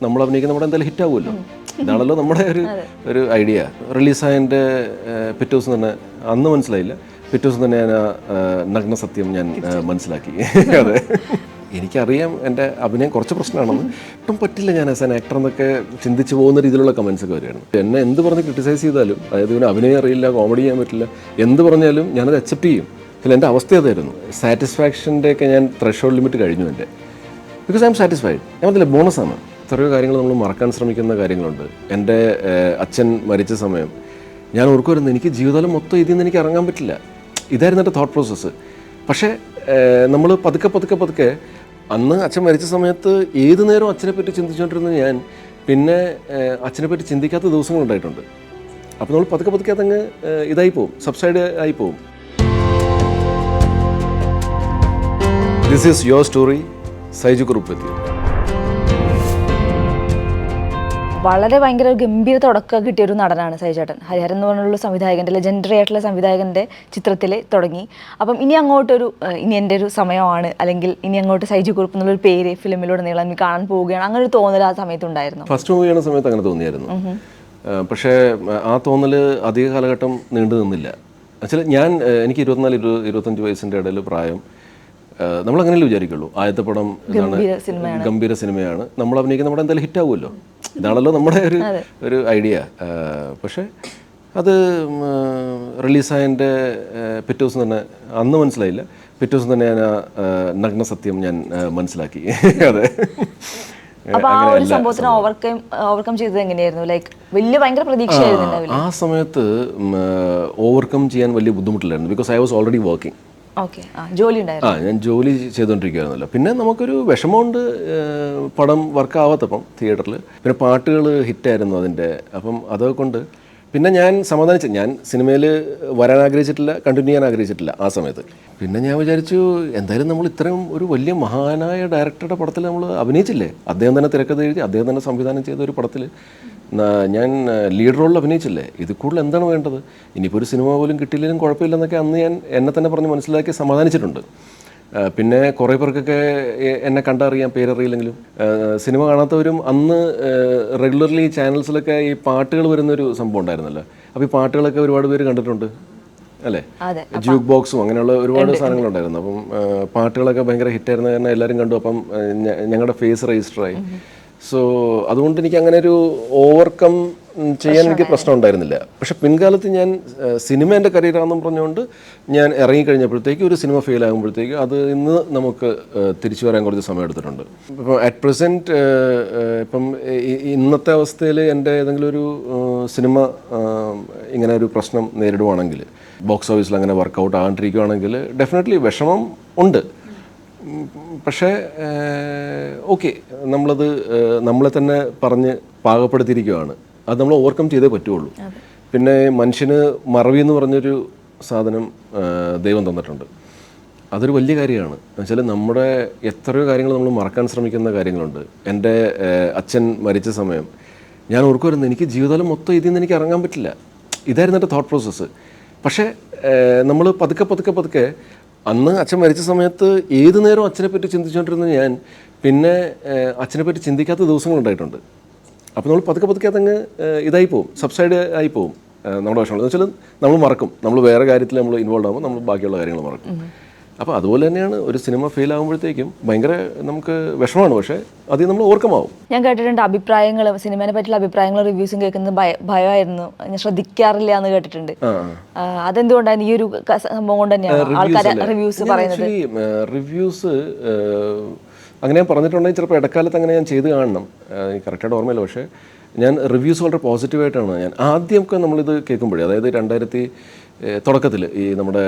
നമ്മൾ അഭിനയിക്കുന്ന നമ്മുടെ എന്തായാലും ഹിറ്റാവുമല്ലോ ഇതാണല്ലോ നമ്മുടെ ഒരു ഒരു ഐഡിയ റിലീസായതിന്റെ പിറ്റേ ദിവസം തന്നെ അന്ന് മനസ്സിലായില്ല. പിറ്റേ ദിവസം തന്നെ ഞാൻ നഗ്ന സത്യം ഞാൻ മനസ്സിലാക്കി. അതെ. എനിക്കറിയാം എന്റെ അഭിനയം കുറച്ച് പ്രശ്നമാണെന്ന്. ഒട്ടും പറ്റില്ല ഞാൻ ആസ് ആൻ ആക്ടർ എന്നൊക്കെ ചിന്തിച്ച് പോകുന്ന രീതിയിലുള്ള കമൻസ് ഒക്കെ വരുമായിരുന്നു എന്നെ എന്ത് പറഞ്ഞ് ക്രിട്ടിസൈസ് ചെയ്താലും അതായത് ഇവന് അഭിനയം അറിയില്ല കോമഡി ചെയ്യാൻ പറ്റില്ല എന്ത് പറഞ്ഞാലും ഞാനത് അക്സെപ്റ്റ് ചെയ്യും. അല്ല എന്റെ അവസ്ഥ അതായിരുന്നു. സാറ്റിസ്ഫാക്ഷന്റെ ഒക്കെ ഞാൻ ത്രഷോൾഡ് ലിമിറ്റ് കഴിഞ്ഞു എന്റെ. ബിക്കോസ് ഐ എം സാറ്റിസ്ഫൈഡ് ഞാൻ പറഞ്ഞില്ല ബോണസാണ് എത്രയോ കാര്യങ്ങൾ നമ്മൾ മറക്കാൻ ശ്രമിക്കുന്ന കാര്യങ്ങളുണ്ട്. എന്റെ അച്ഛൻ മരിച്ച സമയം. ഞാൻ ഓർക്കുമായിരുന്നു എനിക്ക് ജീവിതകാലം മൊത്തം ഇതിൽ നിന്ന് എനിക്ക് ഇറങ്ങാൻ പറ്റില്ല. ഇതായിരുന്നു എന്റെ തോട്ട് പ്രോസസ്സ് പക്ഷേ നമ്മൾ പതുക്കെ പതുക്കെ പതുക്കെ അന്ന് അച്ഛൻ മരിച്ച സമയത്ത് ഏത് നേരവും അച്ഛനെ പറ്റി ചിന്തിച്ചുകൊണ്ടിരുന്ന ഞാൻ പിന്നെ അച്ഛനെ പറ്റി ചിന്തിക്കാത്ത ദിവസങ്ങളുണ്ടായിട്ടുണ്ട് അപ്പോൾ നമ്മൾ പതുക്കെ പതുക്കെ അതങ്ങ് ഇതായി പോവും. സബ്സൈഡ് ആയി പോവും. This is your story Saiju Kurup എത്തി വളരെ ഭയങ്കര ഒരു ഗംഭീര തുടക്കം കിട്ടിയ ഒരു നടനാണ് സൈചേട്ടൻ ഹരിഹരൻ എന്ന് പറഞ്ഞുള്ള സംവിധായകന്റെ ലെജൻഡറി ആയിട്ടുള്ള സംവിധായകന്റെ ചിത്രത്തിൽ തുടങ്ങി. അപ്പം ഇനി അങ്ങോട്ടൊരു ഇനി എന്റെ ഒരു സമയമാണ്. അല്ലെങ്കിൽ ഇനി അങ്ങോട്ട് സൈജു കുറുപ്പ് എന്നുള്ളൊരു പേര് ഫിലിമിലൂടെ നീളം കാണാൻ പോവുകയാണ്. അങ്ങനെ ഒരു തോന്നൽ ആ സമയത്ത് ഉണ്ടായിരുന്നു ഫസ്റ്റ് മൂവി ചെയ്യുന്ന സമയത്ത് അങ്ങനെ തോന്നിയായിരുന്നു. പക്ഷേ ആ, തോന്നൽ അധിക കാലഘട്ടം നീണ്ടു നിന്നില്ല. ഞാൻ എനിക്ക് ഇരുപത്തിനാല് ഇരു ഇരുപത്തഞ്ച് വയസ്സിന്റെ ഇടയിൽ പ്രായം നമ്മളങ്ങനെയല്ലേ വിചാരിക്കുള്ളൂ. ആദ്യത്തെ പടം എന്താണ്? ഗംഭീര സിനിമയാണ്. നമ്മൾ അഭിനയിക്കുന്ന നമ്മുടെ എന്തായാലും ഹിറ്റ് ആവുമല്ലോ ഇതാണല്ലോ നമ്മുടെ ഒരു ഒരു ഐഡിയ. പക്ഷേ അത് റിലീസായതിന്റെ പിറ്റേ ദിവസം തന്നെ അന്ന് മനസ്സിലായില്ല. പിറ്റേ ദിവസം തന്നെ ഞാൻ നഗ്ന സത്യം ഞാൻ മനസ്സിലാക്കി. അതെ. ആ സമയത്ത് ഓവർകം ചെയ്യാൻ വലിയ ബുദ്ധിമുട്ടില്ലായിരുന്നു. Because I was already working ജോലി ആ ഞാൻ ജോലി ചെയ്തുകൊണ്ടിരിക്കുകയായിരുന്നല്ലോ പിന്നെ നമുക്കൊരു വിഷമമുണ്ട് പടം വർക്ക് ആവാത്തപ്പം തിയേറ്ററിൽ പിന്നെ പാട്ടുകൾ ഹിറ്റായിരുന്നു അതിന്റെ. അപ്പം അതൊക്കെ കൊണ്ട് പിന്നെ ഞാൻ സമാധാനിച്ചു ഞാൻ സിനിമയിൽ വരാൻ ആഗ്രഹിച്ചിട്ടില്ല കണ്ടിന്യൂ ചെയ്യാൻ ആഗ്രഹിച്ചിട്ടില്ല ആ സമയത്ത്. പിന്നെ ഞാൻ വിചാരിച്ചു എന്തായാലും നമ്മൾ ഇത്രയും ഒരു വലിയ മഹാനായ ഡയറക്ടറുടെ പടത്തിൽ നമ്മൾ അഭിനയിച്ചില്ലേ? അദ്ദേഹം തന്നെ തിരക്കഥ എഴുതി അദ്ദേഹം തന്നെ സംവിധാനം ചെയ്ത ഒരു പടത്തിൽ ഞാൻ ലീഡ് റോളിൽ അഭിനയിച്ചില്ലേ? ഇത് കൂടുതൽ എന്താണ് വേണ്ടത്? ഇനിയിപ്പോൾ ഒരു സിനിമ പോലും കിട്ടിയില്ലെങ്കിലും കുഴപ്പമില്ലെന്നൊക്കെ അന്ന് ഞാൻ എന്നെ തന്നെ പറഞ്ഞ് മനസ്സിലാക്കി സമാധാനിച്ചിട്ടുണ്ട്. പിന്നെ കുറേ പേർക്കൊക്കെ എന്നെ കണ്ടറിയാം പേരറിയില്ലെങ്കിലും. സിനിമ കാണാത്തവരും അന്ന് റെഗുലർലി ചാനൽസിലൊക്കെ ഈ പാട്ടുകൾ വരുന്നൊരു സംഭവം ഉണ്ടായിരുന്നല്ലോ. അപ്പോൾ ഈ പാട്ടുകളൊക്കെ ഒരുപാട് പേര് കണ്ടിട്ടുണ്ട് അല്ലേ? ജൂക്ക് ബോക്സും അങ്ങനെയുള്ള ഒരുപാട് സാധനങ്ങളുണ്ടായിരുന്നു അപ്പം പാട്ടുകളൊക്കെ ഭയങ്കര ഹിറ്റായിരുന്ന കാരണം എല്ലാവരും കണ്ടു. അപ്പം ഞങ്ങളുടെ ഫേസ് രജിസ്റ്ററായി സോ അതുകൊണ്ട് എനിക്ക് അങ്ങനെ ഒരു ഓവർകം ചെയ്യാൻ എനിക്ക് പ്രശ്നം ഉണ്ടായിരുന്നില്ല പക്ഷെ പിൻകാലത്ത് ഞാൻ സിനിമ എന്റെ കരിയറാണെന്നും പറഞ്ഞുകൊണ്ട് ഞാൻ ഇറങ്ങിക്കഴിഞ്ഞപ്പോഴത്തേക്ക് ഒരു സിനിമ ഫെയിൽ ആകുമ്പോഴത്തേക്ക് അത് ഇന്ന് നമുക്ക് തിരിച്ചു വരാൻ കുറച്ച് സമയം എടുത്തിട്ടുണ്ട് ഇപ്പം അറ്റ് പ്രസന്റ് ഇപ്പം ഇന്നത്തെ അവസ്ഥയിൽ എന്റെ ഏതെങ്കിലും ഒരു സിനിമ ഇങ്ങനെ ഒരു പ്രശ്നം നേരിടുവാണെങ്കിൽ ബോക്സ് ഓഫീസിൽ അങ്ങനെ വർക്കൗട്ട് ആകാണ്ടിരിക്കുകയാണെങ്കിൽ ഡെഫിനറ്റ്ലി വിഷമം ഉണ്ട്. പക്ഷേ ഓക്കെ നമ്മളത് നമ്മളെ തന്നെ പറഞ്ഞ് പാകപ്പെടുത്തിയിരിക്കുകയാണ് അത് നമ്മൾ ഓവർകം ചെയ്തേ പറ്റുള്ളൂ. പിന്നെ മനുഷ്യന് മറവി എന്ന് പറഞ്ഞൊരു സാധനം ദൈവം തന്നിട്ടുണ്ട്. അതൊരു വലിയ കാര്യമാണ്. എന്നുവെച്ചാൽ നമ്മുടെ എത്രയോ കാര്യങ്ങൾ നമ്മൾ മറക്കാൻ ശ്രമിക്കുന്ന കാര്യങ്ങളുണ്ട്. എന്റെ അച്ഛൻ മരിച്ച സമയം ഞാൻ ഓർക്കുമായിരുന്നു എനിക്ക് ജീവിതകാലം മൊത്തം ഇതിൽ നിന്ന് എനിക്ക് ഇറങ്ങാൻ പറ്റില്ല. ഇതായിരുന്നു എന്റെ തോട്ട് പ്രോസസ്സ് പക്ഷേ നമ്മൾ പതുക്കെ പതുക്കെ പതുക്കെ അന്ന് അച്ഛൻ മരിച്ച സമയത്ത് ഏത് നേരവും അച്ഛനെ പറ്റി ചിന്തിച്ചുകൊണ്ടിരുന്ന ഞാൻ പിന്നെ അച്ഛനെപ്പറ്റി അച്ഛനെ പറ്റി ചിന്തിക്കാത്ത ദിവസങ്ങളുണ്ടായിട്ടുണ്ട് അപ്പോൾ നമ്മൾ പതുക്കെ പതുക്കെ അതങ്ങ് ഇതായി പോകും സബ്സൈഡ് ആയി പോകും നമ്മുടെ വിഷമങ്ങൾ എന്ന് വെച്ചാൽ നമ്മൾ മറക്കും. നമ്മൾ വേറെ കാര്യത്തിൽ നമ്മൾ ഇൻവോൾവ് ആകുമ്പോൾ നമ്മൾ ബാക്കിയുള്ള കാര്യങ്ങൾ മറക്കും. അപ്പോൾ അതുപോലെ തന്നെയാണ് ഒരു സിനിമ ഫെയിൽ ആകുമ്പോഴത്തേക്കും ഭയങ്കര നമുക്ക് വിഷമമാണ്. പക്ഷേ അത് നമ്മൾ ഓർക്കമാവും. ഞാൻ കേട്ടിട്ടുണ്ട് അഭിപ്രായങ്ങൾ സിനിമയെ പറ്റിയുള്ള അഭിപ്രായങ്ങൾ റിവ്യൂസും കേൾക്കുന്നത് ഭയമായിരുന്നു. ഞാൻ ശ്രദ്ധിക്കാറില്ല എന്ന് കേട്ടിട്ടുണ്ട്. അതെന്തുകൊണ്ടായിരുന്നു ഈ ഒരു സംഭവം കൊണ്ട് തന്നെയാണ് ആൾക്കാർ റിവ്യൂസ് പറയുന്നത്? റിവ്യൂസ് അങ്ങനെ ഞാൻ പറഞ്ഞിട്ടുണ്ടെങ്കിൽ ചിലപ്പോൾ ഇടക്കാലത്ത് അങ്ങനെ ഞാൻ ചെയ്ത് കാണണം. കറക്റ്റായിട്ട് ഓർമ്മയില്ല പക്ഷേ ഞാൻ റിവ്യൂസ് വളരെ പോസിറ്റീവായിട്ടാണ് ഞാൻ ആദ്യമൊക്കെ നമ്മളിത് കേൾക്കുമ്പോഴേ അതായത് രണ്ടായിരത്തി തുടക്കത്തിൽ ഈ നമ്മുടെ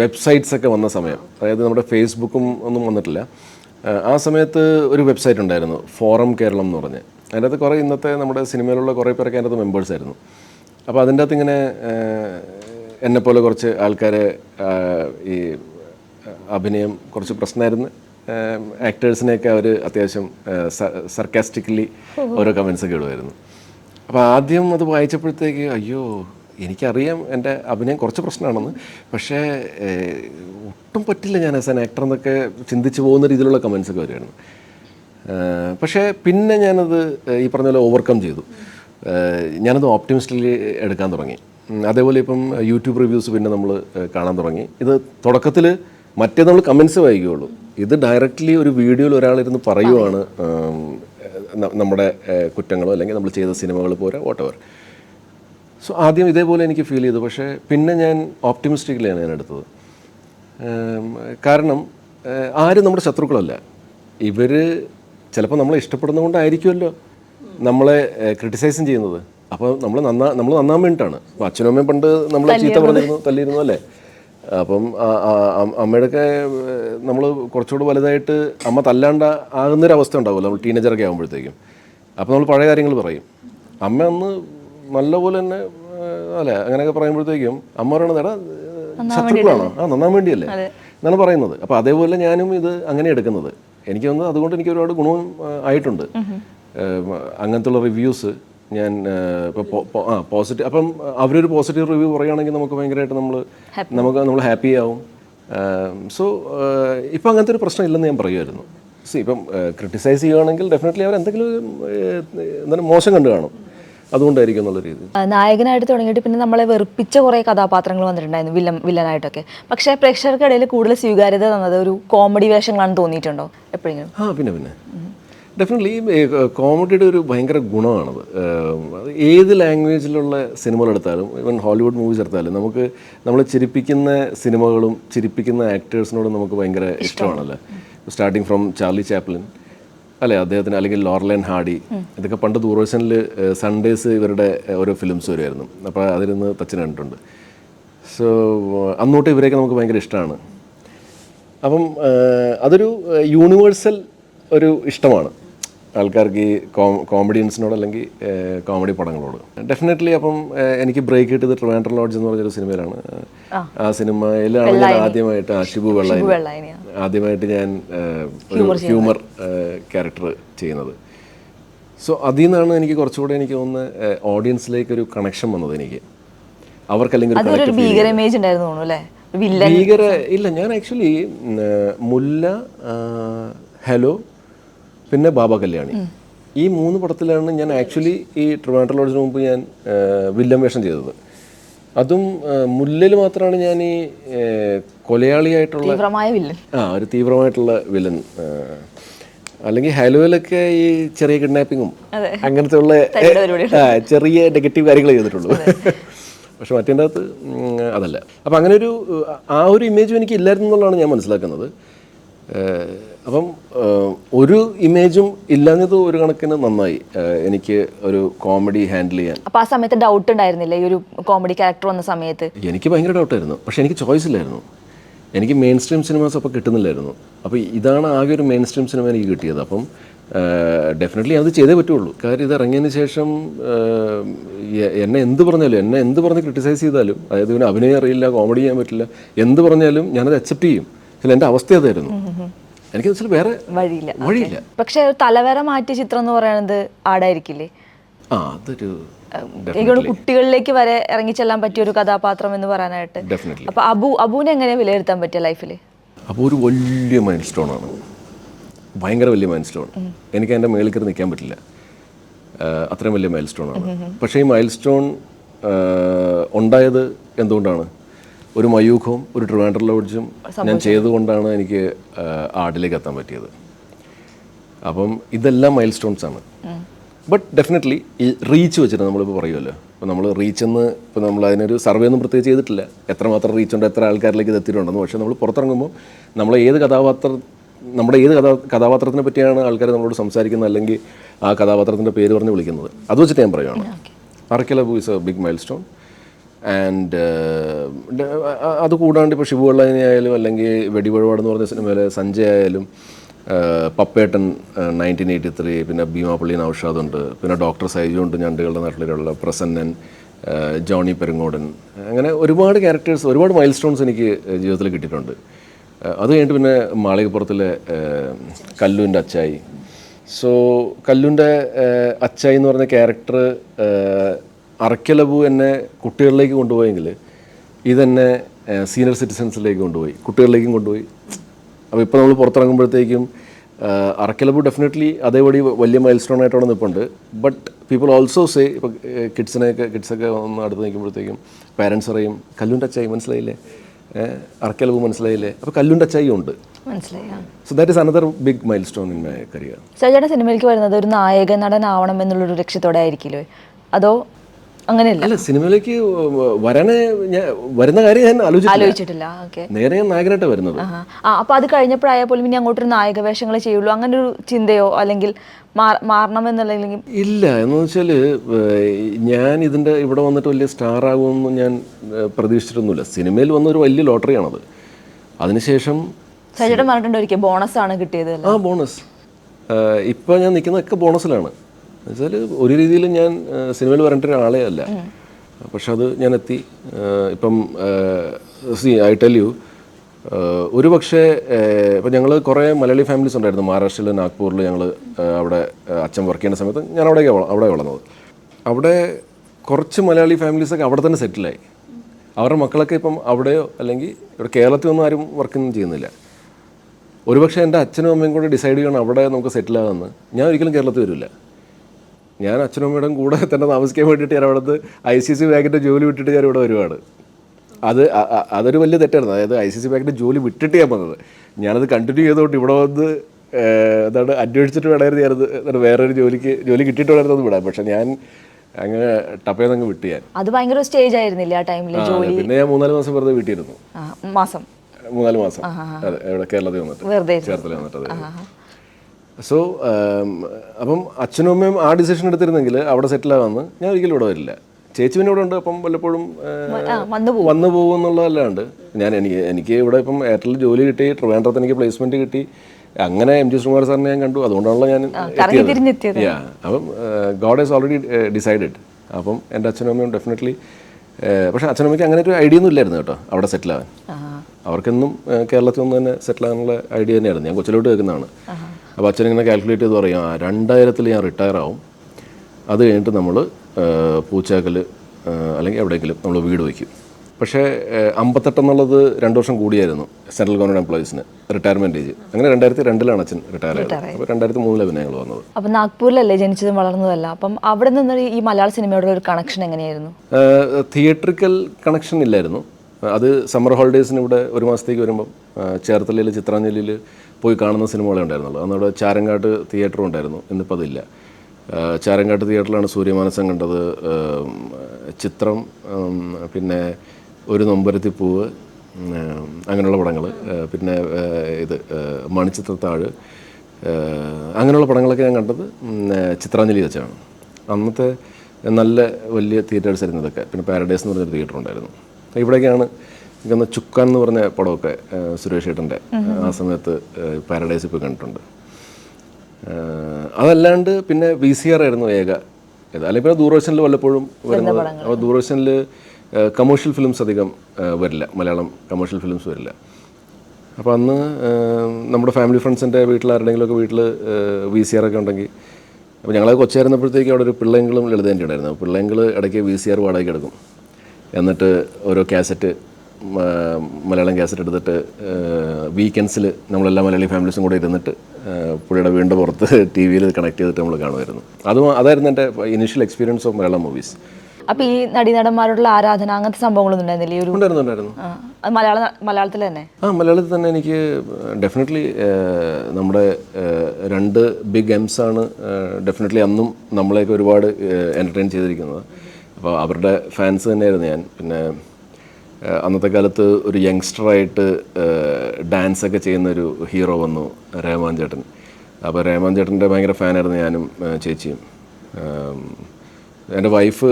വെബ്സൈറ്റ്സ് ഒക്കെ വന്ന സമയം അതായത് നമ്മുടെ ഫേസ്ബുക്കും ഒന്നും വന്നിട്ടില്ല. ആ സമയത്ത് ഒരു വെബ്സൈറ്റ് ഉണ്ടായിരുന്നു ഫോറം കേരളം എന്ന് പറഞ്ഞ്. അതിന്റെ അകത്ത് കുറേ ഇന്നത്തെ നമ്മുടെ സിനിമയിലുള്ള കുറേ പേരൊക്കെ അതിന്റെ അകത്ത് മെമ്പേഴ്സ് ആയിരുന്നു. അപ്പോൾ അതിന്റെ അകത്ത് ഇങ്ങനെ എന്നെപ്പോലെ കുറച്ച് ആൾക്കാരെ ഈ അഭിനയം കുറച്ച് പ്രശ്നമായിരുന്നു. ആക്ടേഴ്സിനെയൊക്കെ അവർ അത്യാവശ്യം സർക്കാസ്റ്റിക്കലി ഓരോ കമൻസ് ഒക്കെ ഇടുമായിരുന്നു. അപ്പോൾ ആദ്യം അത് വായിച്ചപ്പോഴത്തേക്ക് അയ്യോ എനിക്കറിയാം എന്റെ അഭിനയം കുറച്ച് പ്രശ്നമാണെന്ന്. പക്ഷേ ഒട്ടും പറ്റില്ല ഞാൻ ആസ് ആൻ ആക്ടർ എന്നൊക്കെ ചിന്തിച്ചു പോകുന്ന രീതിയിലുള്ള കമൻസ് ഒക്കെ വരുമായിരുന്നു പക്ഷേ പിന്നെ ഞാനത് ഈ പറഞ്ഞ പോലെ ഓവർകം ചെയ്തു. ഞാനത് ഓപ്റ്റിമിസ്റ്റിലി എടുക്കാൻ തുടങ്ങി. അതേപോലെ ഇപ്പം യൂട്യൂബ് റിവ്യൂസ് പിന്നെ നമ്മൾ കാണാൻ തുടങ്ങി. ഇത് തുടക്കത്തിൽ മറ്റേ നമ്മൾ കമൻസ് വായിക്കുകയുള്ളൂ. ഇത് ഡയറക്റ്റ്ലി ഒരു വീഡിയോയിൽ ഒരാളിരുന്ന് പറയുവാണ് നമ്മുടെ കുറ്റങ്ങളോ അല്ലെങ്കിൽ നമ്മൾ ചെയ്ത സിനിമകൾ പോരാ എവർ സോ ആദ്യം ഇതേപോലെ എനിക്ക് ഫീൽ ചെയ്തു. പക്ഷേ പിന്നെ ഞാൻ ഓപ്റ്റിമിസ്റ്റിക്കലിയാണ് ഞാൻ എടുത്തത്. കാരണം ആരും നമ്മുടെ ശത്രുക്കളല്ല. ഇവർ ചിലപ്പോൾ നമ്മളെ ഇഷ്ടപ്പെടുന്നതുകൊണ്ടായിരിക്കുമല്ലോ നമ്മളെ ക്രിട്ടിസൈസും ചെയ്യുന്നത്. അപ്പോൾ നമ്മൾ നന്നാ നമ്മൾ നന്നാൻ വേണ്ടിയിട്ടാണ്. അപ്പോൾ അച്ഛനും അമ്മയും പണ്ട് നമ്മൾ ചീത്ത പറഞ്ഞിരുന്നു തല്ലിയിരുന്നു അല്ലേ? അപ്പം അമ്മയുടെയൊക്കെ നമ്മൾ കുറച്ചുകൂടെ വലുതായിട്ട് അമ്മ തല്ലാണ്ട ആകുന്നൊരവസ്ഥ ഉണ്ടാവുമല്ലോ നമ്മൾ ടീനേജറൊക്കെ ആകുമ്പോഴത്തേക്കും അപ്പോൾ നമ്മൾ പഴയ കാര്യങ്ങൾ പറയും. അമ്മ അന്ന് നല്ലപോലെ തന്നെ അല്ലേ അങ്ങനെയൊക്കെ പറയുമ്പോഴത്തേക്കും അമ്മ പറയണത് എടാ ശത്രുക്കളാണോ? ആ നന്നാൻ വേണ്ടിയല്ലേ? എന്നാണ് പറയുന്നത്. അപ്പോൾ അതേപോലെ ഞാനും ഇത് അങ്ങനെ എടുക്കുന്നത്. എനിക്ക് തോന്നുന്നത് അതുകൊണ്ട് എനിക്ക് ഒരുപാട് ഗുണവും ആയിട്ടുണ്ട്. അങ്ങനത്തുള്ള റിവ്യൂസ് ഞാൻ ഇപ്പോൾ ആ പോസിറ്റീവ് അപ്പം അവരൊരു പോസിറ്റീവ് റിവ്യൂ പറയുകയാണെങ്കിൽ നമുക്ക് ഭയങ്കരമായിട്ട് നമ്മൾ നമുക്ക് നമ്മൾ ഹാപ്പി ആവും. സോ ഇപ്പം അങ്ങനത്തെ ഒരു പ്രശ്നം ഇല്ലെന്ന് ഞാൻ പറയുമായിരുന്നു. സി ഇപ്പം ക്രിട്ടിസൈസ് ചെയ്യുകയാണെങ്കിൽ ഡെഫിനറ്റ്ലി അവർ എന്തെങ്കിലും എന്താണ് മോശം കണ്ടു കാണും. അതുകൊണ്ടായിരിക്കും എന്നുള്ള രീതി. നായകനായിട്ട് തുടങ്ങിയിട്ട് പിന്നെ നമ്മളെ വെറുപ്പിച്ച കുറേ കഥാപാത്രങ്ങൾ വന്നിട്ടുണ്ടായിരുന്നു വില്ലൻ വില്ലനായിട്ടൊക്കെ. പക്ഷേ പ്രേക്ഷകർക്കിടയിൽ കൂടുതൽ സ്വീകാര്യത തന്നത് ഒരു കോമഡി വേഷങ്ങളാണെന്ന് തോന്നിയിട്ടുണ്ടോ? എപ്പോഴെങ്കിലും? ആ പിന്നെ പിന്നെ. ഡെഫിനറ്റ്ലി കോമഡിയുടെ ഒരു ഭയങ്കര ഗുണമാണത്. ഏത് ലാംഗ്വേജിലുള്ള സിനിമകളെടുത്താലും ഈവൻ ഹോളിവുഡ് മൂവീസ് എടുത്താലും നമുക്ക് നമ്മൾ ചിരിപ്പിക്കുന്ന സിനിമകളും ചിരിപ്പിക്കുന്ന ആക്ടേഴ്സിനോടും നമുക്ക് ഭയങ്കര ഇഷ്ടമാണല്ലോ? സ്റ്റാർട്ടിങ് ഫ്രം ചാർലി ചാപ്ലിൻ അല്ലേ അദ്ദേഹത്തിന് അല്ലെങ്കിൽ ലോർലൈൻ ഹാഡി ഇതൊക്കെ പണ്ട് ദൂരദർശനിൽ സൺഡേസ് ഇവരുടെ ഓരോ ഫിലിംസ് വരുമായിരുന്നു. അപ്പോൾ അതിലിരുന്ന് തച്ചിന് കണ്ടിട്ടുണ്ട്. സോ അന്നോട്ട് ഇവരെയൊക്കെ നമുക്ക് ഭയങ്കര ഇഷ്ടമാണ്. അപ്പം അതൊരു യൂണിവേഴ്സൽ ഒരു ഇഷ്ടമാണ്. ആൾക്കാർക്ക് ഈ കോമഡിയൻസിനോട് അല്ലെങ്കിൽ കോമഡി പടങ്ങളോട്. ഡെഫിനറ്റ്ലി അപ്പം എനിക്ക് ബ്രേക്ക് കിട്ടിയത് ട്രിവാൻഡ്രം ലോഡ്ജ് എന്ന് പറഞ്ഞൊരു സിനിമയിലാണ്. ആ. സിനിമയിലാണ് ഞാൻ ആദ്യമായിട്ട് ഷിബു വെള്ളായി വെള്ളായനിയാ ആദ്യമായിട്ട് ഞാൻ ഒരു ഹ്യൂമർ ക്യാരക്ടർ ചെയ്യുന്നത്. സോ അതിൽ നിന്നാണ് എനിക്ക് കുറച്ചുകൂടെ എനിക്ക് തോന്നുന്നത് ഓഡിയൻസിലേക്ക് ഒരു കണക്ഷൻ വന്നത് എനിക്ക്. അവർക്കല്ലെങ്കിൽ അതൊരു ഭീകര ഇമേജ് ഉണ്ടായിരുന്നു തോന്നുന്നു അല്ലേ? ഭീകര ഇല്ല ഞാൻ ആക്ച്വലി മുല്ല ഹലോ പിന്നെ ബാബ കല്യാണി. ഈ മൂന്ന് പടത്തിലാണ് ഞാൻ ആക്ച്വലി ഈ ട്രിവാൻഡ്ര ലോഡ്ജിന് മുമ്പ് ഞാൻ വില്ലം വില്ലൻ വേഷം ചെയ്തത്. അതും മുല്ലിൽ മാത്രമാണ് ഞാൻ ഈ കൊലയാളിയായിട്ടുള്ള ആ ഒരു തീവ്രമായിട്ടുള്ള വില്ലൻ അല്ലെങ്കിൽ ഹലോയിലൊക്കെ ഈ ചെറിയ കിഡ്നാപ്പിങ്ങും അങ്ങനത്തെ ഉള്ള ചെറിയ നെഗറ്റീവ് കാര്യങ്ങൾ ചെയ്തിട്ടുള്ളൂ. പക്ഷെ മറ്റേന്റെ അകത്ത് അതല്ല. അപ്പം അങ്ങനെ ഒരു ആ ഒരു ഇമേജും എനിക്ക് ഇല്ലായിരുന്നു എന്നുള്ളതാണ് ഞാൻ മനസ്സിലാക്കുന്നത്. അപ്പം ഒരു ഇമേജും ഇല്ലാഞ്ഞത് ഒരു കണക്കിന് നന്നായി. എനിക്ക് ഒരു കോമഡി ഹാൻഡിൽ ചെയ്യാൻ. അപ്പൊ ആ സമയത്ത് ഡൗട്ട് ഉണ്ടായിരുന്നില്ല? ഈ ഒരു കോമഡി ക്യാരക്ടർ വന്ന സമയത്ത്. എനിക്ക് ഭയങ്കര ഡൗട്ടായിരുന്നു പക്ഷെ എനിക്ക് ചോയ്സ് ഇല്ലായിരുന്നു. എനിക്ക് മെയിൻ സ്ട്രീം സിനിമാസ് അപ്പോൾ കിട്ടുന്നില്ലായിരുന്നു. അപ്പോൾ ഇതാണ് ആകെ ഒരു മെയിൻ സ്ട്രീം സിനിമ എനിക്ക് കിട്ടിയത്. അപ്പം ഡെഫിനറ്റ്ലി അത് ചെയ്തേ പറ്റുള്ളൂ. കാര്യം ഇത് ഇറങ്ങിയതിന് ശേഷം എന്നെ എന്ത് പറഞ്ഞാലും എന്നെ എന്ത് പറഞ്ഞ് ക്രിട്ടിസൈസ് ചെയ്താലും അതായത് ഇവന് അഭിനയം അറിയില്ല കോമഡി ചെയ്യാൻ പറ്റില്ല എന്ത് പറഞ്ഞാലും ഞാനത് അക്സെപ്റ്റ് ചെയ്യും. അതിൽ എന്റെ അവസ്ഥ അതായിരുന്നു. എനിക്ക് വേറെ വഴിയില്ല. വഴിയില്ല. പക്ഷെ തലവര മാറ്റിയ ചിത്രം എന്ന് പറയുന്നത് ആടായിരിക്കില്ലേ? ആ അതൊരു എനിക്കോട് കുട്ടികളിലേക്ക് വരെ ഇറങ്ങിച്ചെല്ലാൻ പറ്റിയ ഒരു കഥാപാത്രം എന്ന് പറയാനായിട്ട്. അപ്പൊ അബു അബുവിനെ എങ്ങനെ വിലയിരുത്താൻ പറ്റിയ ലൈഫിൽ അപ്പോൾ ഒരു വലിയ മൈൻ സ്റ്റോൺ ആണ് ഭയങ്കര വലിയ മൈൽ സ്റ്റോൺ എനിക്ക് അതിന്റെ മേളിൽ കയറി നിൽക്കാൻ പറ്റില്ല. അത്രയും വലിയ മൈൽ സ്റ്റോണാണ് പക്ഷേ ഈ മൈൽ സ്റ്റോൺ ഉണ്ടായത് എന്തുകൊണ്ടാണ്? ഒരു മയൂഖവും ഒരു ട്രിവാൻഡർ ലോഡ്ജും ഞാൻ ചെയ്തുകൊണ്ടാണ് എനിക്ക് ആർട്ടിലേക്ക് എത്താൻ പറ്റിയത്. അപ്പം ഇതെല്ലാം മൈൽ സ്റ്റോൺസ് ആണ് ബട്ട് ഡെഫിനറ്റ്ലി ഈ റീച്ച് വെച്ചിട്ട് നമ്മളിപ്പോൾ പറയുമല്ലോ ഇപ്പോൾ നമ്മൾ റീച്ച് എന്ന് ഇപ്പോൾ നമ്മൾ അതിനൊരു സർവേ ഒന്നും പ്രത്യേകിച്ച് ചെയ്തിട്ടില്ല. എത്രമാത്രം റീച്ച് ഉണ്ട് എത്ര ആൾക്കാരിലേക്ക് ഇത് എത്തിയിട്ടുണ്ടെന്ന്. പക്ഷേ നമ്മൾ പുറത്തിറങ്ങുമ്പോൾ നമ്മൾ ഏത് കഥാപാത്ര നമ്മുടെ ഏത് കഥാ കഥാപാത്രത്തിനെ പറ്റിയാണ് ആൾക്കാർ നമ്മളോട് സംസാരിക്കുന്നത് അല്ലെങ്കിൽ ആ കഥാപാത്രത്തിന്റെ പേര് പറഞ്ഞ് വിളിക്കുന്നത്. അത് വെച്ചിട്ട് ഞാൻ പറയുകയാണ് അറക്കലബു is a big milestone and അത് കൂടാണ്ട് ഇപ്പോൾ ഷിബു ആയാലും അല്ലെങ്കിൽ വെടിവഴിപാട് എന്ന് പറഞ്ഞ സിനിമയിലെ സഞ്ജയ് ആയാലും പപ്പേട്ടൻ നയന്റീൻ എയ്റ്റി ത്രീ പിന്നെ ഭീമാപ്പള്ളി നൌഷാദുണ്ട് പിന്നെ ഡോക്ടർ സൈജു ഉണ്ട് ഞണ്ടുകളുടെ നാട്ടിലുള്ള പ്രസന്നൻ ജോണി പെരുങ്ങോടൻ അങ്ങനെ ഒരുപാട് ക്യാരക്ടേഴ്സ് ഒരുപാട് മൈൽ സ്റ്റോൺസ് എനിക്ക് ജീവിതത്തിൽ കിട്ടിയിട്ടുണ്ട്. അത് കഴിഞ്ഞിട്ട് പിന്നെ മാളികപ്പുറത്തിലെ കല്ലുവിന്റെ അച്ചായി. സോ കല്ലുന്റെ അച്ചായി എന്ന് പറഞ്ഞ ക്യാരക്ടർ അറക്കലബു എന്നെ കുട്ടികളിലേക്ക് കൊണ്ടുപോയെങ്കിൽ ഇതെന്നെ സീനിയർ സിറ്റിസൻസിലേക്ക് കൊണ്ടുപോയി. കുട്ടികളിലേക്കും കൊണ്ടുപോയി. അപ്പോൾ ഇപ്പോൾ നമ്മൾ പുറത്തിറങ്ങുമ്പോഴത്തേക്കും അറക്കലബു ഡെഫിനറ്റ്ലി അതേപടി വലിയ മൈൽ സ്റ്റോൺ ആയിട്ടാണ് നിൽപ്പുണ്ട് ബട്ട് പീപ്പിൾ ഓൾസോ സേ ഇപ്പോൾ കിഡ്സിനെയൊക്കെ കിഡ്സൊക്കെ ഒന്ന് അടുത്ത് നിൽക്കുമ്പോഴത്തേക്കും പാരൻസ് അറിയും കല്ലും ടച്ചായി മനസ്സിലായില്ലേ? അറക്കലബു മനസ്സിലായില്ലേ? അപ്പോൾ കല്ലും ടച്ചായി ഉണ്ട്. So that is another big milestone in my career സജയുടെ സിനിമയിലേക്ക് വരുന്നത് ഒരു നായക നടനാവണം എന്നുള്ളൊരു ലക്ഷ്യത്തോടെ ആയിരിക്കില്ലേ? അതോ അങ്ങനെയല്ല. അല്ല സിനിമയിലേക്ക് വരാനേ ഞാൻ വരുന്ന കാര്യം ഞാൻ ആലോചിച്ചിട്ടില്ല. നേരെ ഞാൻ നായകനായിട്ട് വരുന്നത്. ആ അപ്പൊ അത് കഴിഞ്ഞപ്പോഴായ പോലും ഇനി അങ്ങോട്ടൊരു നായക വേഷങ്ങൾ ചെയ്യുള്ളൂ. അങ്ങനെ ഒരു ചിന്തയോ അല്ലെങ്കിൽ മാറണം എന്നല്ലെങ്കിൽ ഇല്ല എന്ന് വെച്ചാൽ ഞാൻ ഇതിന്റെ ഇവിടെ വന്നിട്ട് വലിയ സ്റ്റാർ ആകുമെന്ന് ഞാൻ പ്രതീക്ഷിച്ചിട്ടൊന്നുമില്ല. സിനിമയിൽ വന്ന ഒരു വലിയ ലോട്ടറിയാണത്. അതിനുശേഷം സജയുടെ പറഞ്ഞിട്ടുണ്ട് ഒരിക്കൽ ബോണസ് ആണ് കിട്ടിയത് ആ ബോണസ്. ഇപ്പോൾ ഞാൻ നിൽക്കുന്നതൊക്കെ ബോണസിലാണ്. എന്നുവെച്ചാൽ ഒരു രീതിയിൽ ഞാൻ സിനിമയിൽ പറഞ്ഞിട്ട് ഒരാളേ അല്ല. പക്ഷെ അത് ഞാൻ എത്തി ഇപ്പം സി ഐ ടെൽ യു ഒരു പക്ഷേ ഇപ്പം ഞങ്ങൾ കുറേ മലയാളി ഫാമിലീസ് ഉണ്ടായിരുന്നു. മഹാരാഷ്ട്രയിൽ നാഗ്പൂരിൽ ഞങ്ങൾ അവിടെ അച്ഛൻ വർക്ക് ചെയ്യുന്ന സമയത്ത് ഞാൻ അവിടെ അവിടെ വളർന്നത്. അവിടെ കുറച്ച് മലയാളി ഫാമിലീസൊക്കെ അവിടെ തന്നെ സെറ്റിലായി അവരുടെ മക്കളൊക്കെ ഇപ്പം അവിടെയോ അല്ലെങ്കിൽ ഇവിടെ കേരളത്തിൽ ഒന്നും ആരും വർക്കൊന്നും ചെയ്യുന്നില്ല. ഒരുപക്ഷെ എന്റെ അച്ഛനും അമ്മയും കൂടെ ഡിസൈഡ് ചെയ്യണം അവിടെ നമുക്ക് സെറ്റിലാകുമെന്ന് ഞാൻ ഒരിക്കലും കേരളത്തിൽ വരില്ല. ഞാൻ അച്ഛനും അമ്മയുടെയും കൂടെ തന്നെ താമസിക്കാൻ വേണ്ടിയിട്ട് ഞാൻ അവിടുന്ന് ഐ സി സി ബാങ്കിന്റെ ജോലി വിട്ടിട്ട് ഞാൻ ഇവിടെ വരുവാണ്. അത് അതൊരു വലിയ തെറ്റായിരുന്നു. അതായത് ഐ സി സി ബാങ്കിന്റെ ജോലി വിട്ടിട്ട് ഞാൻ വന്നത്. ഞാനത് കണ്ടിന്യൂ ചെയ്തുകൊണ്ട് ഇവിടെ വന്ന് എന്താണ് അന്വേഷിച്ചിട്ട് വേണമായിരുന്നു ഞാനത് വേറൊരു ജോലിക്ക് ജോലി കിട്ടിയിട്ട് വേണമായിരുന്നു വിടാൻ പക്ഷേ ഞാൻ അങ്ങനെ ടപ്പേന്നങ്ങ് വിട്ട് ഞാൻ. അത് ഭയങ്കര സ്റ്റേജ് ആയിരുന്നില്ല ആ ടൈമിൽ ജോലി? പിന്നെ ഞാൻ മൂന്നാൽ മാസം വെറുതെ വീട്ടിയിരുന്നു മാസം. മൂന്നാൽ മാസം. അതെ ഇവിടെ കേരളത്തിൽ വന്നിട്ട്. കേരളത്തിൽ വന്നിട്ട് അതെ. സോ അപ്പം അച്ഛനും അമ്മയും ആ ഡിസിഷൻ എടുത്തിരുന്നെങ്കിൽ അവിടെ സെറ്റിൽ ആവാന്ന് ഞാൻ ഒരിക്കലും ഇവിടെ വരില്ല. ചേച്ചി പിന്നെ ഇവിടെ ഉണ്ട് അപ്പം വല്ലപ്പോഴും വന്നു പോകും. എന്നുള്ളതല്ലാണ്ട് ഞാൻ എനിക്ക് എനിക്ക് ഇവിടെ ഇപ്പം എയർടെൽ ജോലി കിട്ടി ട്രിവാൻഡ്രത്ത് എനിക്ക് പ്ലേസ്മെന്റ് കിട്ടി. അങ്ങനെ എം ജി ശ്രീകുമാർ സാറിനെ ഞാൻ കണ്ടു. അതുകൊണ്ടാണല്ലോ ഞാൻ യാ അപ്പം ഗോഡ് ഹാസ് ഓൾറെഡി ഡിസൈഡഡ് അപ്പം എന്റെ അച്ഛനും അമ്മയും ഡെഫിനറ്റ്ലി പക്ഷെ അച്ഛനും അമ്മയ്ക്ക് അങ്ങനെ ഒരു ഐഡിയ ഒന്നും ഇല്ലായിരുന്നു കേട്ടോ അവിടെ സെറ്റിൽ ആവാൻ. അവർക്കെന്നും കേരളത്തിൽ നിന്ന് തന്നെ സെറ്റിൽ ആകാനുള്ള ഐഡിയ തന്നെയായിരുന്നു. ഞാൻ കൊച്ചിലോട്ട് കേൾക്കുന്നതാണ്. അപ്പോൾ അച്ഛനിങ്ങനെ കാൽക്കുലേറ്റ് ചെയ്ത് പറയും ആ രണ്ടായിരത്തിൽ ഞാൻ റിട്ടയർ ആവും. അത് കഴിഞ്ഞിട്ട് നമ്മൾ പൂച്ചാക്കൽ അല്ലെങ്കിൽ എവിടെയെങ്കിലും നമ്മൾ വീട് വയ്ക്കും പക്ഷേ അമ്പത്തെട്ടെന്നുള്ളത് രണ്ട് വർഷം കൂടിയായിരുന്നു സെൻട്രൽ ഗവൺമെന്റ് എംപ്ലോയീസിന് റിട്ടയർമെന്റ് ഏജ് അങ്ങനെ രണ്ടായിരത്തി രണ്ടിലാണ് അച്ഛൻ റിട്ടയർ ആയത്. അപ്പോൾ രണ്ടായിരത്തി മൂന്നിലാണ് പിന്നെ ഞങ്ങൾ വന്നത്? അപ്പോൾ നാഗ്പൂരിലല്ലേ ജനിച്ചതും വളർന്നതല്ല അപ്പം അവിടെ നിന്ന് ഈ മലയാള സിനിമയോടുള്ള ഒരു കണക്ഷൻ എങ്ങനെയായിരുന്നു? തിയേറ്ററിക്കൽ കണക്ഷൻ ഇല്ലായിരുന്നു. അത് സമ്മർ ഹോളിഡേയ്സിന് ഇവിടെ ഒരു മാസത്തേക്ക് വരുമ്പം ചേർത്തലയിൽ ചിത്രാഞ്ജലിയിൽ പോയി കാണുന്ന സിനിമകളെ ഉണ്ടായിരുന്നുള്ളൂ. അന്നവിടെ ചാരങ്കാട്ട് തിയേറ്ററും ഉണ്ടായിരുന്നു. ഇന്നിപ്പോൾ അതില്ല. ചാരങ്കാട്ട് തിയേറ്ററിലാണ് സൂര്യമാനസം കണ്ടത് ചിത്രം പിന്നെ ഒരു നൊമ്പരത്തി പൂവ് അങ്ങനെയുള്ള പടങ്ങൾ പിന്നെ ഇത് മണിച്ചിത്രത്താഴ് അങ്ങനെയുള്ള പടങ്ങളൊക്കെ ഞാൻ കണ്ടത് ചിത്രാഞ്ജലി വെച്ചാണ്. അന്നത്തെ നല്ല വലിയ തിയേറ്റേഴ്സ് ആയിരുന്നു ഇതൊക്കെ. പിന്നെ പാരഡൈസ് എന്ന് പറഞ്ഞൊരു തിയേറ്റർ ഉണ്ടായിരുന്നു. ഇവിടേക്കാണ് എനിക്കൊന്ന് ചുക്കാൻ എന്ന് പറഞ്ഞ പടമൊക്കെ സുരേഷ് ഏട്ടന്റെ ആ സമയത്ത് പാരഡൈസ് ഇപ്പോൾ കണ്ടിട്ടുണ്ട്. അതല്ലാണ്ട് പിന്നെ വി സി ആർ ആയിരുന്നു ഏക. ഇത് അല്ലെങ്കിൽ പിന്നെ ദൂരദർശനിൽ വല്ലപ്പോഴും വരുന്നത്. അപ്പോൾ ദൂരദർശനിൽ കമേഴ്ഷ്യൽ ഫിലിംസ് അധികം വരില്ല. മലയാളം കമേഴ്ഷ്യൽ ഫിലിംസ് വരില്ല. അപ്പോൾ അന്ന് നമ്മുടെ ഫാമിലി ഫ്രണ്ട്സിന്റെ വീട്ടിൽ ആരുടെങ്കിലുമൊക്കെ വീട്ടിൽ വി സി ആർ ഒക്കെ ഉണ്ടെങ്കിൽ അപ്പോൾ ഞങ്ങളൊക്കെ കൊച്ചായിരുന്നപ്പോഴത്തേക്ക് അവിടെ ഒരു പിള്ളേങ്കളും ലളിതേന്റെ ഉണ്ടായിരുന്നു പിള്ളേങ്കൾ ഇടയ്ക്ക് വി സി ആർ വാടകയ്ക്ക് എടുക്കും. എന്നിട്ട് ഓരോ കാസറ്റ് മലയാളം കാസറ്റ് എടുത്തിട്ട് വീക്കെൻഡ്സിൽ നമ്മളെല്ലാ മലയാളി ഫാമിലീസും കൂടെ ഇരുന്നിട്ട് പുള്ളിയുടെ വീണ്ടും പുറത്ത് ടി വിയിൽ കണക്ട് ചെയ്തിട്ട് നമ്മൾ കാണുമായിരുന്നു. അതും അതായിരുന്നു എന്റെ initial experience of Malayalam movies അപ്പൊ ഈ നടീനടന്മാരോടുള്ള ആരാധന അങ്ങനത്തെ സംഭവങ്ങളൊന്നും ഉണ്ടായിരുന്നില്ല? ഉണ്ടായിരുന്നു മലയാള മലയാളത്തിൽ തന്നെ? ആ മലയാളത്തിൽ തന്നെ എനിക്ക് ഡെഫിനറ്റ്ലി നമ്മുടെ രണ്ട് ബിഗ് എംസ് ആണ് ഡെഫിനറ്റ്ലി അന്നും നമ്മളെയൊക്കെ ഒരുപാട് എന്റർടൈൻ ചെയ്തിരിക്കുന്നത്. അപ്പോൾ അവരുടെ ഫാൻസ് തന്നെയായിരുന്നു ഞാൻ. പിന്നെ അന്നത്തെ കാലത്ത് ഒരു യങ്സ്റ്ററായിട്ട് ഡാൻസൊക്കെ ചെയ്യുന്ന ഒരു ഹീറോ വന്നു രഹമാൻ ചേട്ടൻ. അപ്പോൾ രഹമാൻ ചേട്ടന്റെ ഭയങ്കര ഫാനായിരുന്നു ഞാനും ചേച്ചിയും. എന്റെ വൈഫ്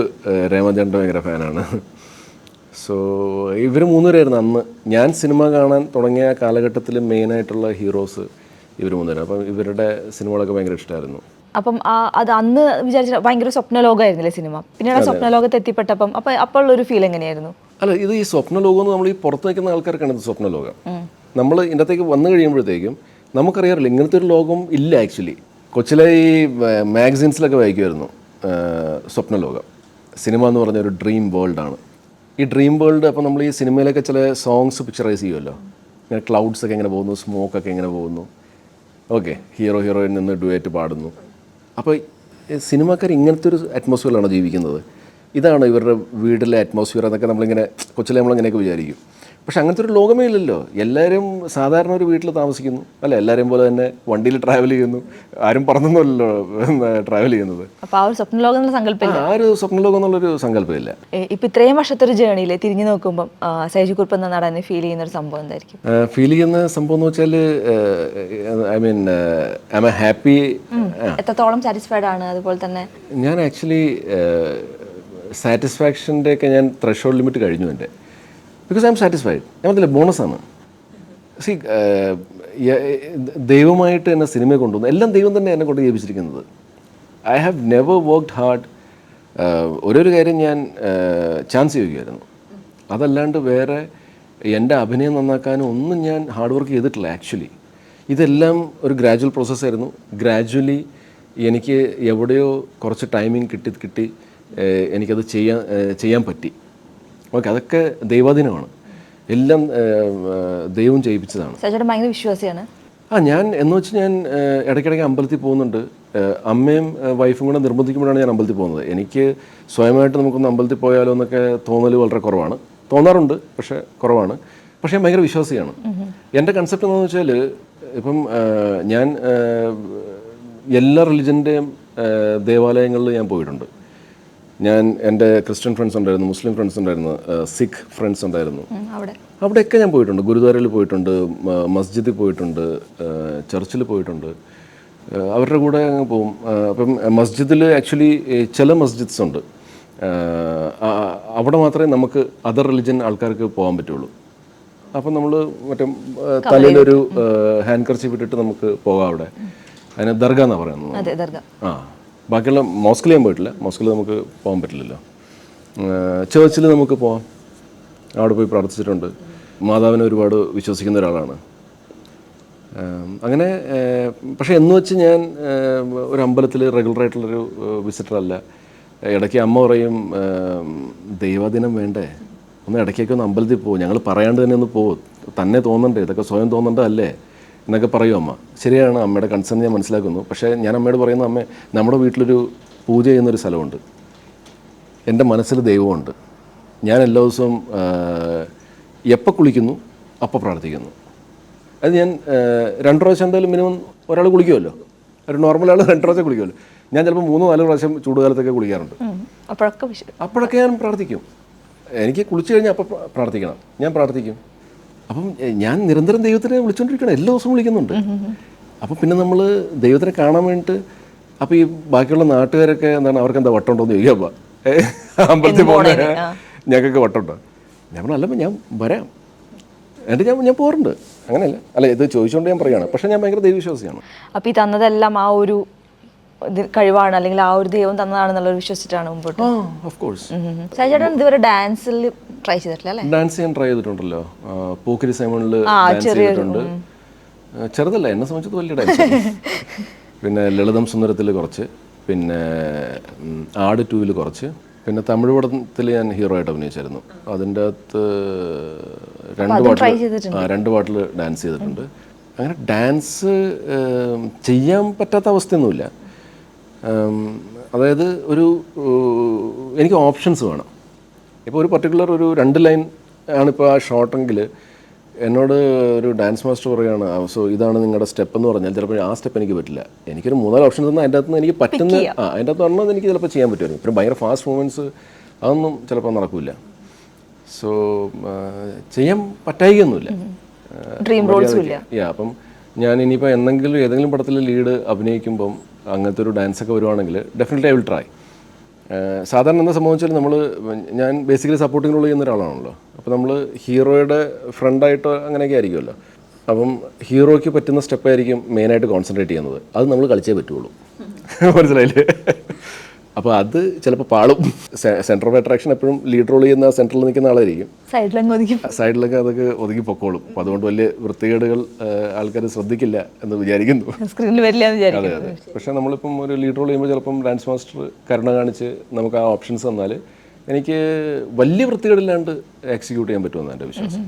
രഹമാൻ ചേട്ടന്റെ ഭയങ്കര ഫാനാണ് സോ ഇവർ മൂന്നുപേരായിരുന്നു അന്ന്. ഞാൻ സിനിമ കാണാൻ തുടങ്ങിയ കാലഘട്ടത്തിൽ മെയിനായിട്ടുള്ള ഹീറോസ് ഇവർ മൂന്നുപേരും അപ്പം ഇവരുടെ സിനിമകളൊക്കെ ഭയങ്കര ഇഷ്ടമായിരുന്നു അപ്പം ആ അത് അന്ന് വിചാരിച്ച ഭയങ്കര സ്വപ്ന ലോകമായിരുന്നില്ലേ സിനിമ? പിന്നീട് ആ സ്വപ്ന ലോകത്ത് എത്തിപ്പെട്ടപ്പം അപ്പൊ അപ്പോൾ ഒരു ഫീൽ എങ്ങനെയായിരുന്നു? അല്ല ഇത് ഈ സ്വപ്ന ലോകം നമ്മൾ ഈ പുറത്ത് നിൽക്കുന്ന ആൾക്കാർക്കാണ് ഇത് സ്വപ്ന ലോകം നമ്മൾ ഇതിനകത്തേക്ക് വന്നു കഴിയുമ്പോഴത്തേക്കും നമുക്കറിയാറില്ല ഇങ്ങനത്തെ ഒരു ലോകം ഇല്ല ആക്ച്വലി കൊച്ചിലെ ഈ മാഗസിൻസിലൊക്കെ വായിക്കുമായിരുന്നു ആ, സ്വപ്ന ലോകം സിനിമ എന്ന് പറഞ്ഞ ഒരു ഡ്രീം വേൾഡാണ് ഈ ഡ്രീം വേൾഡ് അപ്പോൾ നമ്മൾ ഈ സിനിമയിലൊക്കെ ചില സോങ്സ് പിക്ചറൈസ് ചെയ്യുമല്ലോ. ഇങ്ങനെ ക്ലൗഡ്സ് ഒക്കെ എങ്ങനെ പോകുന്നു സ്മോക്ക് ഒക്കെ എങ്ങനെ പോകുന്നു. ഓക്കെ ഹീറോ ഹീറോയിൻ നിന്ന് ഡുവേറ്റ് പാടുന്നു. അപ്പോൾ സിനിമാക്കാർ ഇങ്ങനത്തെ ഒരു അറ്റ്മോസ്ഫിയറിലാണോ ജീവിക്കുന്നത്? ഇതാണ് ഇവരുടെ വീട്ടിലെ അറ്റ്മോസ്ഫിയർ എന്നൊക്കെ നമ്മളിങ്ങനെ കൊച്ചിലെ നമ്മളിങ്ങനെയൊക്കെ വിചാരിക്കും. പക്ഷെ അങ്ങനത്തെ ഒരു ലോകമേ ഇല്ലല്ലോ. എല്ലാവരും സാധാരണ ഒരു വീട്ടിൽ താമസിക്കുന്നു. അല്ല? എല്ലാവരെയും പോലെ തന്നെ വണ്ടിയിൽ ട്രാവൽ ചെയ്യുന്നു. ആരും പറഞ്ഞൊന്നുമല്ലോ ട്രാവൽ ചെയ്യുന്നത്. ആ ഒരു സ്വപ്നലോകം സ്വപ്നലോകം എന്നുള്ളൊരു സങ്കല്പമില്ല. ഇപ്പൊ ഇത്രയും വർഷത്തെ ഒരു ജേണിയിൽ തിരിഞ്ഞു നോക്കുമ്പോൾ സൈജു കുറിപ്പ് എന്ന നടന്ന് ഫീൽ ചെയ്യുന്ന ഒരു സംഭവം എന്തായിരിക്കും? ഫീൽ ചെയ്യുന്ന സംഭവം എന്ന് വെച്ചാൽ I mean I a happy എത്രത്തോളം സാറ്റിസ്ഫൈഡ് ആണ് അതുപോലെ തന്നെ? ഞാൻ ആക്ച്വലി സാറ്റിസ്ഫാക്ഷന്റെ ഒക്കെ ഞാൻ ത്രഷോൾഡ് ലിമിറ്റ് കഴിഞ്ഞു എന്റെ ബിക്കോസ് ഐ എം സാറ്റിസ്ഫൈഡ് ഞാൻ പറഞ്ഞില്ല ബോണസാണ് സി ദൈവമായിട്ട് എന്നെ സിനിമയെ കൊണ്ടുവന്നു. എല്ലാം ദൈവം തന്നെ എന്നെ കൊണ്ട് ജീവിച്ചിരിക്കുന്നത്. I have never worked hard ഓരോരു കാര്യം ഞാൻ ചാൻസ് ചെയ്യുകയായിരുന്നു അതല്ലാണ്ട് വേറെ എന്റെ അഭിനയം നന്നാക്കാനും ഒന്നും ഞാൻ ഹാർഡ് വർക്ക് ചെയ്തിട്ടില്ല ആക്ച്വലി ഇതെല്ലാം ഒരു ഗ്രാജുവൽ പ്രോസസ്സായിരുന്നു ഗ്രാജുവലി എനിക്ക് എവിടെയോ കുറച്ച് ടൈമിങ് കിട്ടി കിട്ടി എനിക്കത് ചെയ്യാൻ ചെയ്യാൻ പറ്റി. ഓക്കെ അതൊക്കെ ദൈവാധീനമാണ്. എല്ലാം ദൈവം ചെയ്യിപ്പിച്ചതാണ് ഭയങ്കര വിശ്വാസിയാണ്. ആ ഞാൻ എന്ന് വെച്ച് ഞാൻ ഇടയ്ക്കിടയ്ക്ക് അമ്പലത്തിൽ പോകുന്നുണ്ട്. അമ്മയും വൈഫും കൂടെ നിർബന്ധിക്കുമ്പോഴാണ് ഞാൻ അമ്പലത്തിൽ പോകുന്നത്. എനിക്ക് സ്വയമായിട്ട് നമുക്കൊന്ന് അമ്പലത്തിൽ പോയാലോ എന്നൊക്കെ തോന്നൽ വളരെ കുറവാണ്. തോന്നാറുണ്ട് പക്ഷേ കുറവാണ്. പക്ഷേ ഞാൻ ഭയങ്കര വിശ്വാസിയാണ്. എന്റെ കൺസെപ്റ്റ് എന്താണെന്ന് വെച്ചാൽ ഇപ്പം ഞാൻ എല്ലാ റിലിജന്റെയും ദേവാലയങ്ങളിൽ ഞാൻ പോയിട്ടുണ്ട്. ഞാൻ എന്റെ ക്രിസ്ത്യൻ ഫ്രണ്ട്സ് ഉണ്ടായിരുന്നു മുസ്ലിം ഫ്രണ്ട്സ് ഉണ്ടായിരുന്നു സിഖ് ഫ്രണ്ട്സ് ഉണ്ടായിരുന്നു. അവിടെ. അവിടെയൊക്കെ ഞാൻ പോയിട്ടുണ്ട്. ഗുരുദ്വാരയിൽ പോയിട്ടുണ്ട് മസ്ജിദിൽ പോയിട്ടുണ്ട് ചർച്ചിൽ പോയിട്ടുണ്ട്. അവരുടെ കൂടെ അങ്ങ് പോകും അപ്പം മസ്ജിദിൽ ആക്ച്വലി ചില മസ്ജിദ്സ് ഉണ്ട്. അവിടെ മാത്രമേ നമുക്ക് അതർ റിലിജൻ ആൾക്കാർക്ക് പോകാൻ പറ്റുള്ളൂ. അപ്പം നമ്മൾ മറ്റേ തലയിലൊരു ഹാൻഡ് കർച്ചീഫ് ഇട്ടിട്ട് നമുക്ക് പോകാം അവിടെ. അതിന് ദർഗ എന്നാണ് പറയുന്നത്. ആ. ബാക്കിയുള്ള മോസ്കിൽ ഞാൻ പോയിട്ടില്ല. മോസ്കിൽ നമുക്ക് പോകാൻ പറ്റില്ലല്ലോ. ചേർച്ചിൽ നമുക്ക് പോവാം. അവിടെ പോയി പ്രാർത്ഥിച്ചിട്ടുണ്ട്. മാതാവിനെ ഒരുപാട് വിശ്വസിക്കുന്ന ഒരാളാണ്. അങ്ങനെ പക്ഷേ എന്ന് വെച്ച് ഞാൻ ഒരു അമ്പലത്തിൽ റെഗുലറായിട്ടുള്ളൊരു വിസിറ്റർ അല്ല. ഇടയ്ക്ക് അമ്മ പറയും ദൈവാദിനം വേണ്ടേ? ഒന്ന് ഇടയ്ക്കൊക്കെ ഒന്ന് അമ്പലത്തിൽ പോകും ഞങ്ങൾ പറയാണ്ട് തന്നെ ഒന്ന് പോകും തന്നെ തോന്നണ്ടേ? ഇതൊക്കെ സ്വയം തോന്നണ്ടല്ലേ എന്നൊക്കെ പറയും അമ്മ. ശരിയാണ് അമ്മയുടെ കൺസേൺ ഞാൻ മനസ്സിലാക്കുന്നു. പക്ഷേ ഞാൻ അമ്മയോട് പറയുന്ന അമ്മ നമ്മുടെ വീട്ടിലൊരു പൂജ ചെയ്യുന്നൊരു സ്ഥലമുണ്ട്. എന്റെ മനസ്സിൽ ദൈവമുണ്ട്. ഞാൻ എല്ലാ ദിവസവും എപ്പോൾ കുളിക്കുന്നു അപ്പോൾ പ്രാർത്ഥിക്കുന്നു. അത് ഞാൻ രണ്ടു പ്രാവശ്യം എന്തായാലും മിനിമം ഒരാൾ കുളിക്കുമല്ലോ. ഒരു നോർമൽ ആൾ രണ്ട് പ്രാവശ്യം കുളിക്കുമല്ലോ. ഞാൻ ചിലപ്പോൾ മൂന്നോ നാലോ പ്രാവശ്യം ചൂടുകാലത്തൊക്കെ കുളിക്കാറുണ്ട്. അപ്പോഴൊക്കെ അപ്പോഴൊക്കെ ഞാൻ പ്രാർത്ഥിക്കും. എനിക്ക് കുളിച്ചു കഴിഞ്ഞാൽ അപ്പോൾ പ്രാർത്ഥിക്കണം. ഞാൻ പ്രാർത്ഥിക്കും. അപ്പം ഞാൻ നിരന്തരം ദൈവത്തിനെ വിളിച്ചുകൊണ്ടിരിക്കണം എല്ലാ ദിവസവും വിളിക്കുന്നുണ്ട്. അപ്പം പിന്നെ നമ്മൾ ദൈവത്തിനെ കാണാൻ വേണ്ടിയിട്ട് അപ്പോൾ ഈ ബാക്കിയുള്ള നാട്ടുകാരൊക്കെ എന്താണ് അവർക്ക് എന്താ വട്ടമുണ്ടോ എന്ന് ചോദിക്കാം അപ്പോൾ അമ്പലത്തിൽ പോകുന്ന ഞങ്ങൾക്കൊക്കെ വട്ടമുണ്ടോ? ഞാൻ പറഞ്ഞു അല്ല ഞാൻ വരാം. എന്നിട്ട് ഞാൻ ഞാൻ പോറുണ്ട് അങ്ങനെയല്ല. അല്ല ഇത് ചോദിച്ചുകൊണ്ട് ഞാൻ പറയുകയാണ് പക്ഷേ ഞാൻ ഭയങ്കര ദൈവവിശ്വാസിയാണ്. അപ്പോൾ ഈ തന്നതെല്ലാം ആ ഒരു കഴിവാണ് അല്ലെങ്കിൽ ആ ഒരു ദൈവം തന്നതാണെന്നുള്ളത് വിശ്വസിച്ചിട്ടാണ് മുമ്പോട്ട്. ഓഫ് കോഴ്സ് സൈജേട്ടൻ ഇതുവരെ ഡാൻസിൽ ട്രൈ ചെയ്തിട്ടില്ല അല്ലേ? ഡാൻസ് ചെയ്യാൻ ട്രൈ ചെയ്തിട്ടുണ്ടല്ലോ. പോക്കിരി സൈമണിൽ ഡാൻസ് ചെയ്തിട്ടുണ്ട്. ചെറുതല്ല എന്നെ സംബന്ധിച്ചത് വലിയ ഡാൻസ് പിന്നെ ലളിതം സുന്ദരത്തിൽ കുറച്ച് പിന്നെ ആട് ടൂവിൽ കുറച്ച് പിന്നെ തമിഴ് പടത്തിൽ ഞാൻ ഹീറോ ആയിട്ട് അഭിനയിച്ചായിരുന്നു. അതിന്റെ അകത്ത് രണ്ട് പാട്ടിൽ ആ രണ്ട് പാട്ടിൽ ഡാൻസ് ചെയ്തിട്ടുണ്ട്. അങ്ങനെ ഡാൻസ് ചെയ്യാൻ പറ്റാത്ത അവസ്ഥയൊന്നുമില്ല. അതായത് ഒരു എനിക്ക് ഓപ്ഷൻസ് വേണം. ഇപ്പോൾ ഒരു പർട്ടിക്കുലർ ഒരു രണ്ട് ലൈൻ ആണിപ്പോൾ ആ ഷോട്ടെങ്കിൽ എന്നോട് ഒരു ഡാൻസ് മാസ്റ്റർ പറയുകയാണ് സോ ഇതാണ് നിങ്ങളുടെ സ്റ്റെപ്പ് എന്ന് പറഞ്ഞാൽ ചിലപ്പോൾ ആ സ്റ്റെപ്പ് എനിക്ക് പറ്റില്ല. എനിക്കൊരു മൂന്നാൽ ഓപ്ഷൻസ് തന്നാൽ അതിന്റെ അകത്തുനിന്ന് എനിക്ക് പറ്റുന്ന ആ അതിന്റെ അകത്ത് പറഞ്ഞത് എനിക്ക് ചിലപ്പോൾ ചെയ്യാൻ പറ്റുമായിരുന്നു പിന്നെ ഭയങ്കര ഫാസ്റ്റ് മൂവ്മെന്റ്സ് അതൊന്നും ചിലപ്പോൾ നടക്കില്ല സോ ചെയ്യാൻ പറ്റായികയൊന്നുമില്ല. ഡ്രീം റോൾസും ഇല്ല. അപ്പം ഞാൻ ഇനിയിപ്പോൾ എന്തെങ്കിലും ഏതെങ്കിലും പടത്തിൽ ലീഡ് അഭിനയിക്കുമ്പം അങ്ങനത്തെ ഒരു ഡാൻസ് ഒക്കെ വരുവാണെങ്കിൽ ഡെഫിനറ്റ്ലി ഐ വിൽ ട്രൈ സാധാരണ എന്താ സംഭവിച്ചാൽ നമ്മൾ ഞാൻ ബേസിക്കലി സപ്പോർട്ടിംഗ് റോൾ ചെയ്യുന്ന ഒരാളാണല്ലോ. അപ്പോൾ നമ്മൾ ഹീറോയുടെ ഫ്രണ്ടായിട്ട് അങ്ങനെയൊക്കെ ആയിരിക്കുമല്ലോ. അപ്പം ഹീറോയ്ക്ക് പറ്റുന്ന സ്റ്റെപ്പായിരിക്കും മെയിനായിട്ട് കോൺസെൻട്രേറ്റ് ചെയ്യുന്നത്. അത് നമ്മൾ കളിച്ചേ പറ്റുള്ളൂ. മനസ്സിലായില്ലേ? അപ്പോൾ അത് ചിലപ്പോൾ പാളും. സെൻട്രൽ ഓഫ് അട്രാക്ഷൻ എപ്പോഴും ലീഡ് റോൾ ചെയ്യുന്ന സെൻട്രലിൽ നിൽക്കുന്ന ആളായിരിക്കും. സൈഡിലങ്ങ് ഒതുക്കി സൈഡിലൊക്കെ അതൊക്കെ ഒതുങ്ങി പൊക്കോളും. അപ്പോൾ അതുകൊണ്ട് വലിയ വൃത്തികേടുകൾ ആൾക്കാർ ശ്രദ്ധിക്കില്ല എന്ന് വിചാരിക്കുന്നു. സ്ക്രീനിൽ വരില്ല അതെ അതെ. പക്ഷേ നമ്മളിപ്പം ഒരു ലീഡ് റോൾ ചെയ്യുമ്പോൾ ചിലപ്പം ഡാൻസ് മാസ്റ്റർ കരുണ കാണിച്ച് നമുക്ക് ആ ഓപ്ഷൻസ് തന്നാൽ എനിക്ക് വലിയ വൃത്തികേടില്ലാണ്ട് എക്സിക്യൂട്ട് ചെയ്യാൻ പറ്റുമെന്നാണ് എന്റെ വിശ്വാസം.